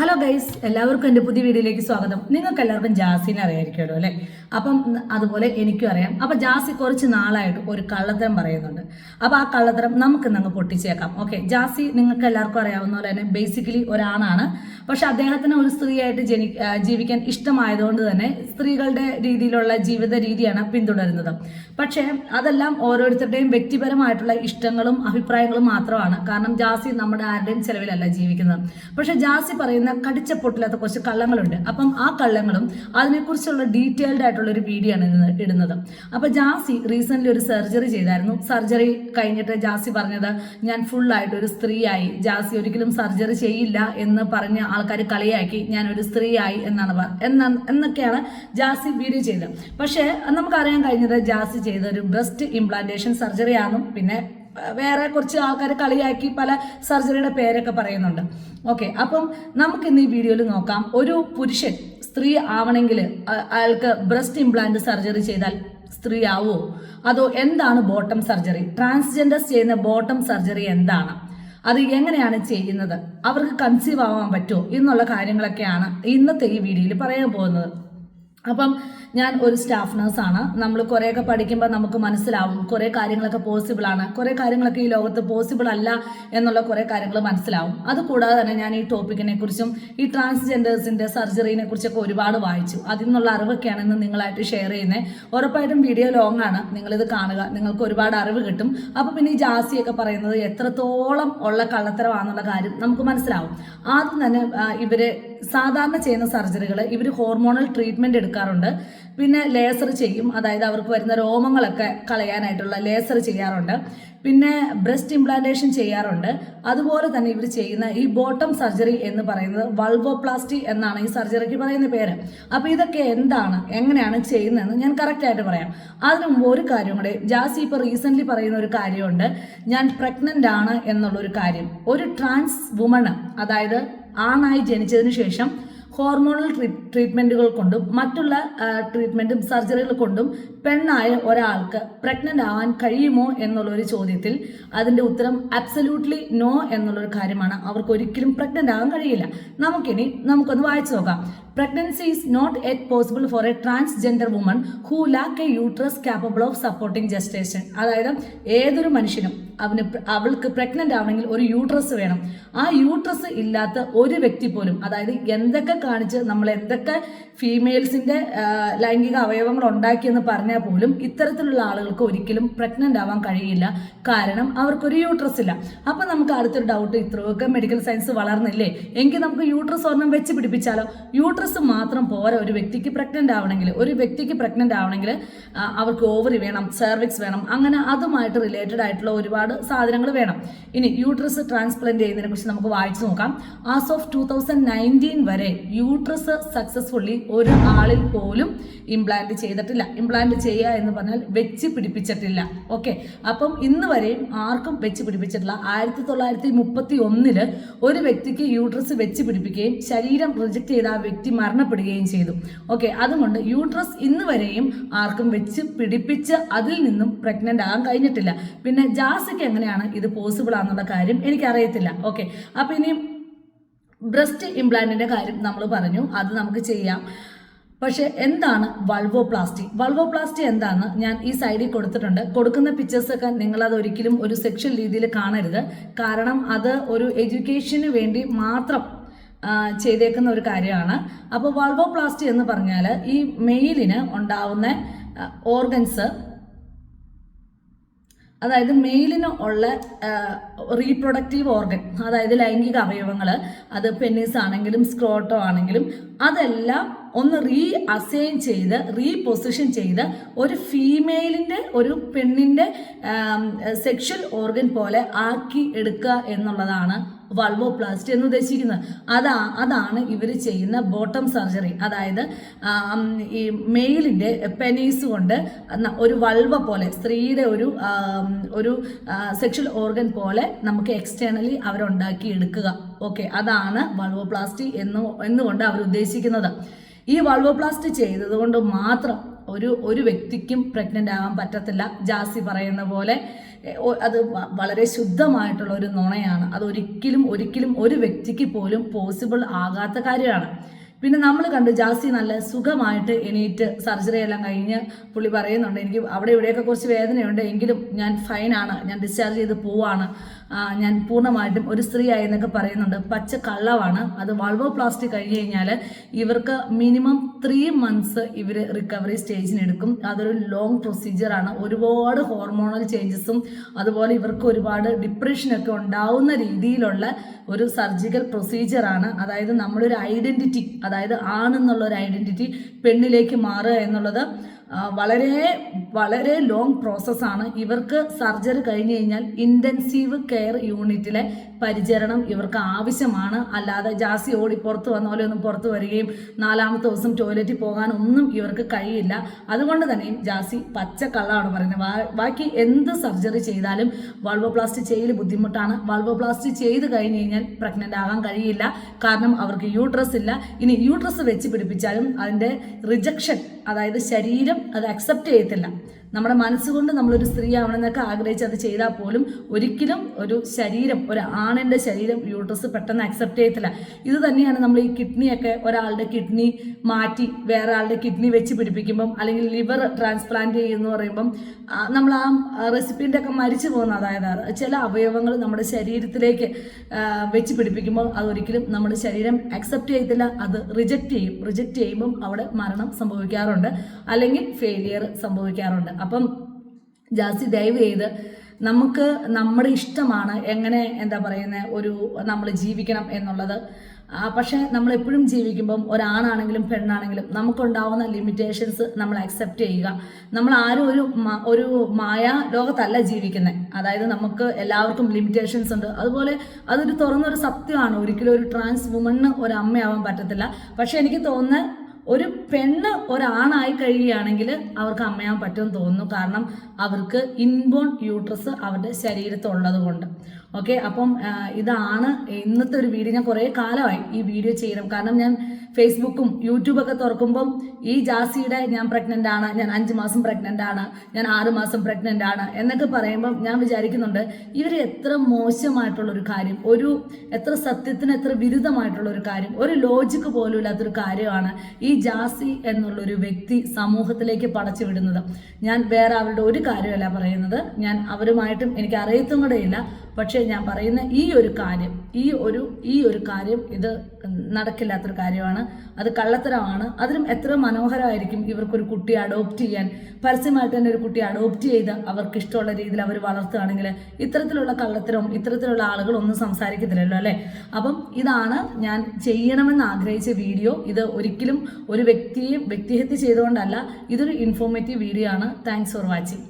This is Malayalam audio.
ഹലോ ഗൈസ് എല്ലാവർക്കും എന്റെ പുതിയ വീഡിയോയിലേക്ക് സ്വാഗതം. നിങ്ങൾക്ക് എല്ലാവർക്കും ജാസിനെ അറിയായിരിക്കുമല്ലോ അല്ലേ? അപ്പം അതുപോലെ എനിക്കും അറിയാം. അപ്പം ജാസി കുറച്ച് നാളായിട്ട് ഒരു കള്ളത്തരം പറയുന്നുണ്ട്. അപ്പം ആ കള്ളത്തരം നമുക്ക് അങ്ങ് പൊട്ടിച്ചേക്കാം. ഓക്കെ ജാസി നിങ്ങൾക്ക് എല്ലാവർക്കും അറിയാവുന്ന പോലെ തന്നെ ബേസിക്കലി ഒരാണാണ്. പക്ഷെ അദ്ദേഹത്തിന് ഒരു സ്ത്രീയായിട്ട് ജനി ജീവിക്കാൻ ഇഷ്ടമായതുകൊണ്ട് തന്നെ സ്ത്രീകളുടെ രീതിയിലുള്ള ജീവിത രീതിയാണ് പിന്തുടരുന്നത്. പക്ഷേ അതെല്ലാം ഓരോരുത്തരുടെയും വ്യക്തിപരമായിട്ടുള്ള ഇഷ്ടങ്ങളും അഭിപ്രായങ്ങളും മാത്രമാണ്. കാരണം ജാസി നമ്മുടെ ആരുടെയും ചെലവിലല്ല ജീവിക്കുന്നത്. പക്ഷെ ജാസി പറയുന്ന കടിച്ച പൊട്ടില്ലാത്ത കുറച്ച് കള്ളങ്ങളുണ്ട്. അപ്പം ആ കള്ളങ്ങളും അതിനെക്കുറിച്ചുള്ള ഡീറ്റെയിൽഡ് ആയിട്ടുള്ള ഒരു വീഡിയോ ആണ് ഇടുന്നത്. അപ്പൊ ജാസി റീസെന്റ് ഒരു സർജറി ചെയ്തായിരുന്നു. സർജറി കഴിഞ്ഞിട്ട് ജാസി പറഞ്ഞത് ഞാൻ ഫുൾ ആയിട്ട് ഒരു സ്ത്രീയായി. ജാസി ഒരിക്കലും സർജറി ചെയ്യില്ല എന്ന് പറഞ്ഞ ആൾക്കാർ കളിയാക്കി ഞാൻ ഒരു സ്ത്രീയായി എന്നാണ് എന്നാണ് എന്നൊക്കെയാണ് ജാസി വീഡിയോ ചെയ്തത്. പക്ഷേ നമുക്കറിയാൻ കഴിഞ്ഞത് ജാസി ചെയ്ത ഒരു ബ്രസ്റ്റ് ഇംപ്ലാന്റേഷൻ സർജറി ആണെന്നും പിന്നെ വേറെ കുറച്ച് ആൾക്കാർ കളിയാക്കി പല സർജറിയുടെ പേരൊക്കെ പറയുന്നുണ്ട്. ഓക്കെ അപ്പം നമുക്ക് ഇന്ന് ഈ വീഡിയോയിൽ നോക്കാം. ഒരു പുരുഷൻ സ്ത്രീ ആവണമെങ്കിൽ അയാൾക്ക് ബ്രസ്റ്റ് ഇംപ്ലാന്റ് സർജറി ചെയ്താൽ സ്ത്രീ ആവോ അതോ എന്താണ് ബോട്ടം സർജറി ട്രാൻസ്ജെൻഡേഴ്സ് ചെയ്യുന്ന ബോട്ടം സർജറി എന്താണ്? അത് എങ്ങനെയാണ് ചെയ്യുന്നത്? അവർക്ക് കൺസീവ് ആവാൻ പറ്റുമോ? എന്നുള്ള കാര്യങ്ങളൊക്കെയാണ് ഇന്നത്തെ ഈ വീഡിയോയിൽ പറയാൻ പോകുന്നത്. അപ്പം ഞാൻ ഒരു സ്റ്റാഫ് നേഴ്സാണ് നമ്മൾ കുറേയൊക്കെ പഠിക്കുമ്പോൾ നമുക്ക് മനസ്സിലാവും. കുറേ കാര്യങ്ങളൊക്കെ പോസിബിൾ ആണ്. കുറേ കാര്യങ്ങളൊക്കെ ഈ ലോകത്ത് പോസിബിൾ അല്ല എന്നുള്ള കുറേ കാര്യങ്ങൾ മനസ്സിലാവും. അതുകൂടാതെ തന്നെ ഞാൻ ഈ ടോപ്പിക്കിനെ കുറിച്ചും ഈ ട്രാൻസ്ജെൻഡേഴ്സിന്റെ സർജറിനെ കുറിച്ചൊക്കെ ഒരുപാട് വായിച്ചു. അതിൽ നിന്നുള്ള അറിവൊക്കെയാണ് ഇന്ന് നിങ്ങളായിട്ട് ഷെയർ ചെയ്യുന്നത് ഉറപ്പായിട്ടും വീഡിയോ ലോങ് ആണ്. നിങ്ങളിത് കാണുക. നിങ്ങൾക്ക് ഒരുപാട് അറിവ് കിട്ടും. അപ്പോൾ പിന്നെ ഈ ജാസിയൊക്കെ പറയുന്നത് എത്രത്തോളം ഉള്ള കള്ളത്തരമാണെന്നുള്ള കാര്യം നമുക്ക് മനസ്സിലാവും. ആദ്യം തന്നെ ഇവർ സാധാരണ ചെയ്യുന്ന സർജറികൾ ഇവർ ഹോർമോണൽ ട്രീറ്റ്മെന്റ് എടുക്കാറുണ്ട്. പിന്നെ ലേസർ ചെയ്യും. അതായത് അവർക്ക് വരുന്ന രോമങ്ങളൊക്കെ കളയാനായിട്ടുള്ള ലേസർ ചെയ്യാറുണ്ട്. പിന്നെ ബ്രസ്റ്റ് ഇംപ്ലാന്റേഷൻ ചെയ്യാറുണ്ട്. അതുപോലെ തന്നെ ഇവർ ചെയ്യുന്ന ഈ ബോട്ടം സർജറി എന്ന് പറയുന്നത് വൾവോപ്ലാസ്റ്റി എന്നാണ് ഈ സർജറിക്ക് പറയുന്ന പേര്. അപ്പോൾ ഇതൊക്കെ എന്താണ്? എങ്ങനെയാണ് ചെയ്യുന്നതെന്ന് ഞാൻ കറക്റ്റായിട്ട് പറയാം. അതിനു മുമ്പ് ഒരു കാര്യം കൂടെ ജാസി ഇപ്പോൾ റീസെന്റ്ലി പറയുന്ന ഒരു കാര്യമുണ്ട്. ഞാൻ പ്രഗ്നന്റ് ആണ് എന്നുള്ളൊരു കാര്യം. ഒരു ട്രാൻസ് വുമണ് അതായത് ആണായി ജനിച്ചതിന് ശേഷം ഹോർമോണൽ ട്രീറ്റ്മെന്റുകൾ കൊണ്ടും മറ്റുള്ള ട്രീറ്റ്മെന്റും സർജറികൾ കൊണ്ടും പെണ്ണായ ഒരാൾക്ക് പ്രഗ്നന്റ് ആവാൻ കഴിയുമോ എന്നുള്ളൊരു ചോദ്യത്തിൽ അതിന്റെ ഉത്തരം അബ്സല്യൂട്ട്ലി നോ എന്നുള്ളൊരു കാര്യമാണ്. അവർക്ക് ഒരിക്കലും പ്രഗ്നന്റ് ആവാൻ കഴിയില്ല. നമുക്കിനി നമുക്കൊന്ന് വായിച്ചു നോക്കാം. Pregnancy is not yet possible for a transgender woman who lack a uterus capable of supporting gestation അതായത് ഏതൊരു മനുഷ്യനും അവന് അവൾക്ക് പ്രഗ്നന്റ് ആവണമെങ്കിൽ ഒരു യൂട്രസ് വേണം. ആ യൂട്രസ് ഇല്ലാത്ത ഒരു വ്യക്തി പോലും അതായത് എന്തൊക്കെ കാണിച്ച് നമ്മൾ എന്തൊക്കെ ഫീമെയിൽസിന്റെ ലൈംഗിക അവയവങ്ങൾ ഉണ്ടാക്കിയെന്ന് പറഞ്ഞാൽ പോലും ഇത്തരത്തിലുള്ള ആളുകൾക്ക് ഒരിക്കലും പ്രഗ്നന്റ് ആവാൻ കഴിയില്ല. കാരണം അവർക്കൊരു യൂട്രസ് ഇല്ല. അപ്പം നമുക്ക് അടുത്തൊരു ഡൗട്ട് ഇത്രയൊക്കെ മെഡിക്കൽ സയൻസ് വളർന്നില്ലേ? എങ്കിൽ നമുക്ക് യൂട്രസ് ഒരെണ്ണം വെച്ച് പിടിപ്പിച്ചാലോ? യൂട്രസ് മാത്രം പോരാ ഒരു വ്യക്തിക്ക് പ്രഗ്നന്റ് ആവണമെങ്കിൽ. ഒരു വ്യക്തിക്ക് പ്രഗ്നന്റ് ആവണമെങ്കിൽ അവർക്ക് ഓവറി വേണം സെർവിക്സ് വേണം അങ്ങനെ അതുമായിട്ട് റിലേറ്റഡ് ആയിട്ടുള്ള ഒരുപാട് സാധനങ്ങൾ വേണം. ഇനി യൂട്രസ് ട്രാൻസ്പ്ലാന്റ് ചെയ്യുന്നതിനെ കുറിച്ച് നമുക്ക് വായിച്ചു നോക്കാം. As of two thousand nineteen വരെ യൂട്രസ് സക്സസ്ഫുള്ളി ഒരു ആളിൽ പോലും ഇംപ്ലാന്റ് ചെയ്തിട്ടില്ല. ഇംപ്ലാന്റ് ചെയ്യുക എന്ന് പറഞ്ഞാൽ വെച്ച് പിടിപ്പിച്ചിട്ടില്ല. ഓക്കെ അപ്പം ഇന്ന് വരെയും ആർക്കും വെച്ച് പിടിപ്പിച്ചിട്ടില്ല. ആയിരത്തി തൊള്ളായിരത്തി മുപ്പത്തി ഒന്നിൽ ഒരു വ്യക്തിക്ക് യൂട്രസ് വെച്ച് പിടിപ്പിക്കുകയും ശരീരം റിജക്ട് ചെയ്ത ആ വ്യക്തി മരണപ്പെടുകയും ചെയ്തു. ഓക്കെ അതുകൊണ്ട് യൂട്രസ് ഇന്ന് വരെയും ആർക്കും വെച്ച് പിടിപ്പിച്ച് അതിൽ നിന്നും പ്രഗ്നന്റ് ആകാൻ കഴിഞ്ഞിട്ടില്ല. പിന്നെ ജാസിക്ക് എങ്ങനെയാണ് ഇത് പോസിബിൾ ആണെന്നുള്ള കാര്യം എനിക്കറിയത്തില്ല. ഓക്കെ അപ്പം ഇനി ബ്രസ്റ്റ് ഇംപ്ലാന്റിന്റെ കാര്യം നമ്മൾ പറഞ്ഞു. അത് നമുക്ക് ചെയ്യാം. പക്ഷെ എന്താണ് വൾവോപ്ലാസ്റ്റി വൾവോപ്ലാസ്റ്റി എന്താണ് ഞാൻ ഈ സൈഡിൽ കൊടുത്തിട്ടുണ്ട്. കൊടുക്കുന്ന പിക്ചേഴ്സൊക്കെ അത് ഒരിക്കലും ഒരു സെക്ഷൽ രീതിയിൽ കാണരുത്. കാരണം അത് ഒരു എഡ്യൂക്കേഷന് വേണ്ടി മാത്രം ചെയ്തേക്കുന്ന ഒരു കാര്യമാണ്. അപ്പോൾ വൾവോപ്ലാസ്റ്റി എന്ന് പറഞ്ഞാൽ ഈ മെയിലിന് ഉണ്ടാവുന്ന ഓർഗൻസ് അതായത് മെയിലിന് ഉള്ള റീപ്രൊഡക്റ്റീവ് ഓർഗൻ അതായത് ലൈംഗിക അവയവങ്ങൾ അത് പെന്നീസ് ആണെങ്കിലും സ്ക്രോട്ടോ ആണെങ്കിലും അതെല്ലാം ഒന്ന് റീ അസൈൻ ചെയ്ത് റീപൊസിഷൻ ചെയ്ത് ഒരു ഫീമെയിലിന്റെ ഒരു പെണ്ണിന്റെ സെക്ഷൽ ഓർഗൻ പോലെ ആക്കി എടുക്കുക എന്നുള്ളതാണ് വൾവോപ്ലാസ്റ്റി എന്ന് ഉദ്ദേശിക്കുന്നത്. അതാ അതാണ് ഇവർ ചെയ്യുന്ന ബോട്ടം സർജറി അതായത് ഈ മെയിലിന്റെ പെനീസ് കൊണ്ട് ഒരു വൾവ പോലെ സ്ത്രീയുടെ ഒരു ഒരു സെക്ഷൽ ഓർഗൻ പോലെ നമുക്ക് എക്സ്റ്റേണലി അവരുണ്ടാക്കി എടുക്കുക. ഓക്കെ അതാണ് വൾവോപ്ലാസ്റ്റി എന്ന് എന്നുകൊണ്ട് അവർ ഉദ്ദേശിക്കുന്നത് ഈ വൾവോപ്ലാസ്റ്റി ചെയ്തതുകൊണ്ട് മാത്രം ഒരു ഒരു വ്യക്തിക്കും പ്രഗ്നന്റ് ആവാൻ പറ്റത്തില്ല ജാസി പറയുന്ന പോലെ. അത് വളരെ ശുദ്ധമായിട്ടുള്ള ഒരു നുണയാണ്. അത് ഒരിക്കലും ഒരിക്കലും ഒരു വ്യക്തിക്ക് പോലും പോസിബിൾ ആകാത്ത കാര്യമാണ്. പിന്നെ നമ്മൾ കണ്ടു ജാസി നല്ല സുഖമായിട്ട് എണീറ്റ് സർജറി എല്ലാം കഴിഞ്ഞ് പുള്ളി പറയുന്നുണ്ട് എനിക്ക് അവിടെ ഇവിടെയൊക്കെ കുറച്ച് വേദനയുണ്ട് എങ്കിലും ഞാൻ ഫൈനാണ് ഞാൻ ഡിസ്ചാർജ് ചെയ്ത് പോവാണ്. ഞാൻ പൂർണമായിട്ടും ഒരു സ്ത്രീ ആയി എന്നൊക്കെ പറയുന്നുണ്ട്. പച്ച കള്ളവാണ്. അത് വാൾവോപ്ലാസ്റ്റി കഴിഞ്ഞ് കഴിഞ്ഞാൽ ഇവർക്ക് മിനിമം ത്രീ മന്ത്സ് ഇവർ റിക്കവറി സ്റ്റേജിനെടുക്കും അതൊരു ലോങ് പ്രൊസീജിയറാണ് ഒരുപാട് ഹോർമോണൽ ചേഞ്ചസും അതുപോലെ ഇവർക്ക് ഒരുപാട് ഡിപ്രഷനൊക്കെ ഉണ്ടാവുന്ന രീതിയിലുള്ള ഒരു സർജിക്കൽ പ്രൊസീജിയറാണ് അതായത് നമ്മളൊരു ഐഡന്റിറ്റി അതായത് ആണെന്നുള്ള ഒരു ഐഡന്റിറ്റി പെണ്ണിലേക്ക് മാറുക എന്നുള്ളത് വളരെ വളരെ ലോങ് പ്രോസസ്സാണ് ഇവർക്ക് സർജറി കഴിഞ്ഞു കഴിഞ്ഞാൽ ഇന്റൻസീവ് കെയർ യൂണിറ്റിലെ പരിചരണം ഇവർക്ക് ആവശ്യമാണ്. അല്ലാതെ ജാസി ഓടി പുറത്ത് വന്ന പോലെ ഒന്നും പുറത്ത് വരികയും നാലാമത്തെ ദിവസം ടോയ്ലറ്റിൽ പോകാനൊന്നും ഇവർക്ക് കഴിയില്ല. അതുകൊണ്ട് തന്നെയും ജാസി പച്ച കള്ളാണ് പറയുന്നത് ബാക്കി എന്ത് സർജറി ചെയ്താലും വാൾവോപ്ലാസ്റ്റി ചെയ്യൽ ബുദ്ധിമുട്ടാണ്. വാൾവോപ്ലാസ്റ്റി ചെയ്ത് കഴിഞ്ഞ് കഴിഞ്ഞാൽ പ്രഗ്നന്റ് ആകാൻ കഴിയില്ല. കാരണം അവർക്ക് യൂട്രസ് ഇല്ല. ഇനി യൂട്രസ് വെച്ച് പിടിപ്പിച്ചാലും അതിന്റെ റിജക്ഷൻ അതായത് ശരീരം അത് അക്സെപ്റ്റ് ചെയ്യത്തില്ല. നമ്മുടെ മനസ്സുകൊണ്ട് നമ്മളൊരു സ്ത്രീ ആവണമെന്നൊക്കെ ആഗ്രഹിച്ച് അത് ചെയ്താൽ പോലും ഒരിക്കലും ഒരു ശരീരം ഒരു ആണിന്റെ ശരീരം യൂട്രസ് പെട്ടെന്ന് അക്സെപ്റ്റ് ചെയ്യത്തില്ല. ഇത് തന്നെയാണ് നമ്മൾ ഈ കിഡ്നിയൊക്കെ ഒരാളുടെ കിഡ്നി മാറ്റി വേറെ ആളുടെ കിഡ്നി വെച്ച് പിടിപ്പിക്കുമ്പം അല്ലെങ്കിൽ ലിവർ ട്രാൻസ്പ്ലാന്റ് ചെയ്യുന്നു പറയുമ്പം നമ്മൾ ആ റെസിപ്പിന്റെ ഒക്കെ മരിച്ചു പോകുന്ന അതായത് ചില അവയവങ്ങൾ നമ്മുടെ ശരീരത്തിലേക്ക് വെച്ച് പിടിപ്പിക്കുമ്പോൾ അതൊരിക്കലും നമ്മുടെ ശരീരം അക്സെപ്റ്റ് ചെയ്യത്തില്ല. അത് റിജക്റ്റ് ചെയ്യും. റിജക്റ്റ് ചെയ്യുമ്പം അവിടെ മരണം സംഭവിക്കാറുണ്ട്. അല്ലെങ്കിൽ ഫെയിലിയർ സംഭവിക്കാറുണ്ട്. അപ്പം ജാസ്തി ദയവ് ചെയ്ത് നമുക്ക് നമ്മുടെ ഇഷ്ടമാണ് എങ്ങനെ എന്താ പറയുന്നത് ഒരു നമ്മൾ ജീവിക്കണം എന്നുള്ളത്. പക്ഷേ നമ്മൾ എപ്പോഴും ജീവിക്കുമ്പം ഒരാണാണെങ്കിലും പെണ്ണാണെങ്കിലും നമുക്കുണ്ടാവുന്ന ലിമിറ്റേഷൻസ് നമ്മൾ അക്സെപ്റ്റ് ചെയ്യുക. നമ്മൾ ആരും ഒരു ഒരു മായ ലോകത്തല്ല ജീവിക്കുന്നത് അതായത് നമുക്ക് എല്ലാവർക്കും ലിമിറ്റേഷൻസ് ഉണ്ട്. അതുപോലെ അതൊരു തുറന്നൊരു സത്യമാണ്. ഒരിക്കലും ഒരു ട്രാൻസ് വുമണ് ഒരു അമ്മയാവാൻ പറ്റത്തില്ല. പക്ഷേ എനിക്ക് തോന്നുന്നത് ഒരു പെണ്ണ് ഒരാണായി കഴിയുകയാണെങ്കിൽ അവർക്ക് അമ്മയാൻ പറ്റുമെന്ന് തോന്നുന്നു. കാരണം അവർക്ക് ഇൻബോൺ യൂട്രസ് അവരുടെ ശരീരത്തുള്ളത് കൊണ്ട്. ഓക്കെ? അപ്പം ഇതാണ് ഇന്നത്തെ ഒരു വീഡിയോ. ഞാൻ കുറേ കാലമായി ഈ വീഡിയോ ചെയ്യണം കാരണം ഞാൻ ഫേസ്ബുക്കും യൂട്യൂബൊക്കെ തുറക്കുമ്പം ഈ ജാസിയുടെ ഞാൻ പ്രഗ്നന്റ് ആണ് ഞാൻ അഞ്ച് മാസം പ്രഗ്നന്റ് ആണ് ഞാൻ ആറ് മാസം പ്രഗ്നന്റ് ആണ് എന്നൊക്കെ പറയുമ്പം ഞാൻ വിചാരിക്കുന്നുണ്ട് ഇവർ എത്ര മോശമായിട്ടുള്ള ഒരു കാര്യം ഒരു എത്ര സത്യത്തിന് എത്ര വിരുദ്ധമായിട്ടുള്ള ഒരു കാര്യം ഒരു ലോജിക്ക് പോലും ഇല്ലാത്തൊരു കാര്യമാണ് ഈ ജാസി എന്നുള്ളൊരു വ്യക്തി സമൂഹത്തിലേക്ക് പടച്ചു വിടുന്നത്. ഞാൻ വേറെ അവരുടെ ഒരു കാര്യമല്ല പറയുന്നത്. ഞാൻ അവരുമായിട്ടും എനിക്ക് അറിയത്തും കൂടെ ഇല്ല. പക്ഷേ ഞാൻ പറയുന്ന ഈ ഒരു കാര്യം ഈ ഒരു ഈ ഒരു കാര്യം ഇത് നടക്കില്ലാത്തൊരു കാര്യമാണ്. അത് കള്ളത്തരമാണ്. അതിലും എത്ര മനോഹരമായിരിക്കും ഇവർക്കൊരു കുട്ടിയെ അഡോപ്റ്റ് ചെയ്യാൻ. പരസ്യമായിട്ട് തന്നെ ഒരു കുട്ടിയെ അഡോപ്റ്റ് ചെയ്ത് അവർക്ക് ഇഷ്ടമുള്ള രീതിയിൽ അവർ വളർത്തുകയാണെങ്കിൽ ഇത്തരത്തിലുള്ള കള്ളത്തരവും ഇത്തരത്തിലുള്ള ആളുകളൊന്നും സംസാരിക്കത്തില്ലല്ലോ അല്ലേ? അപ്പം ഇതാണ് ഞാൻ ചെയ്യണമെന്ന് ആഗ്രഹിച്ച വീഡിയോ. ഇത് ഒരിക്കലും ഒരു വ്യക്തിയെ വ്യക്തിഹത്യ ചെയ്തുകൊണ്ടല്ല. ഇതൊരു ഇൻഫോർമേറ്റീവ് വീഡിയോ ആണ്. Thanks for watching